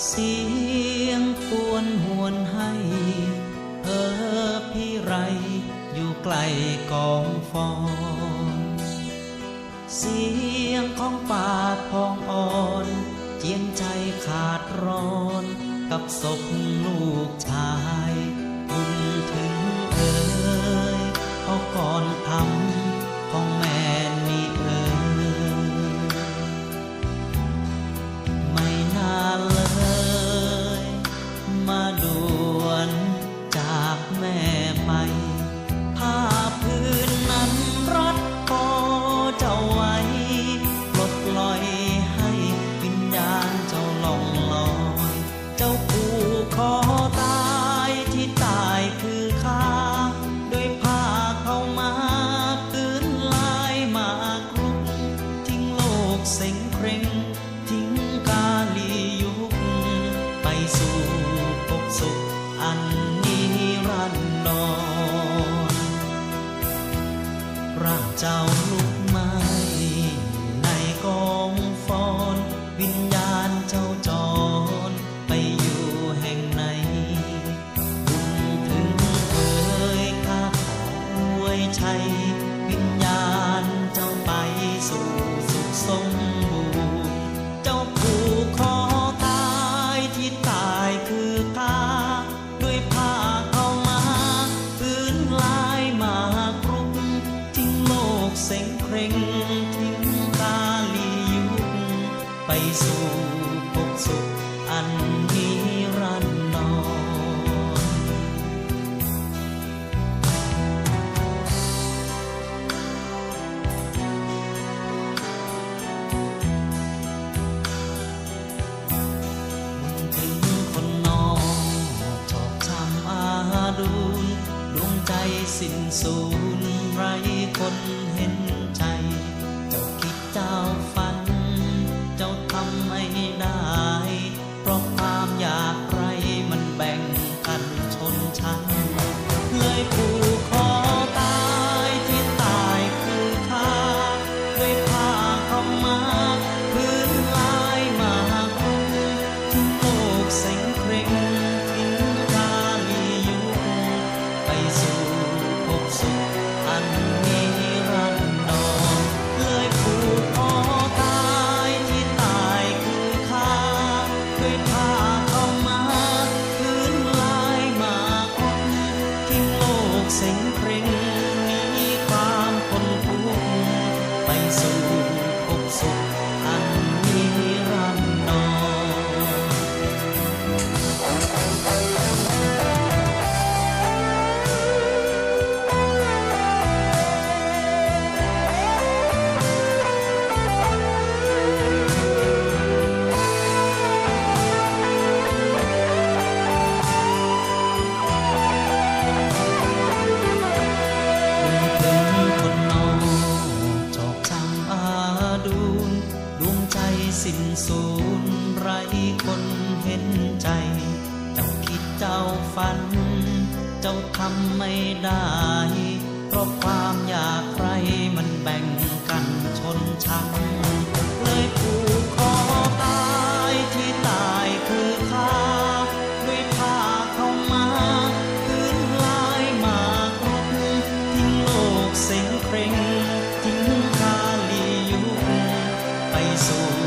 เสียงควนหวนให้เออพี่ไรอยู่ไกลกองฟอนเสียงของป่าพองอ่อนเจียนใจขาดร้อนกับศพลูกชาย อันนี้รันนอรร่างเจ้าลุกไม้ในกองฟอนวิญญาณเจ้าจรไปอยู่แห่งไหนบุญถึงเคยข้าขออวยชัยวิญญาณเจ้าไปสู่สุขสม ไปสู่พบสุขอันนิรันดร์นอนถึงคนนองชอบทำอาดูลดวงใจสิ้นสูญไรคน my pool. sing. สิ้นสูญไรคนเห็นใจ เจ้าคิดเจ้าฝัน เจ้าทำไม่ได้ เพราะความอยากใครมันแบ่งกันชนชั้นเลยผูกคอตายที่ตายคือข้าด้วยผ้าเข้ามาพื้นลายมากรุกทิ้งโลกเสียงเคร่งทิ้งคาลียุไปสู่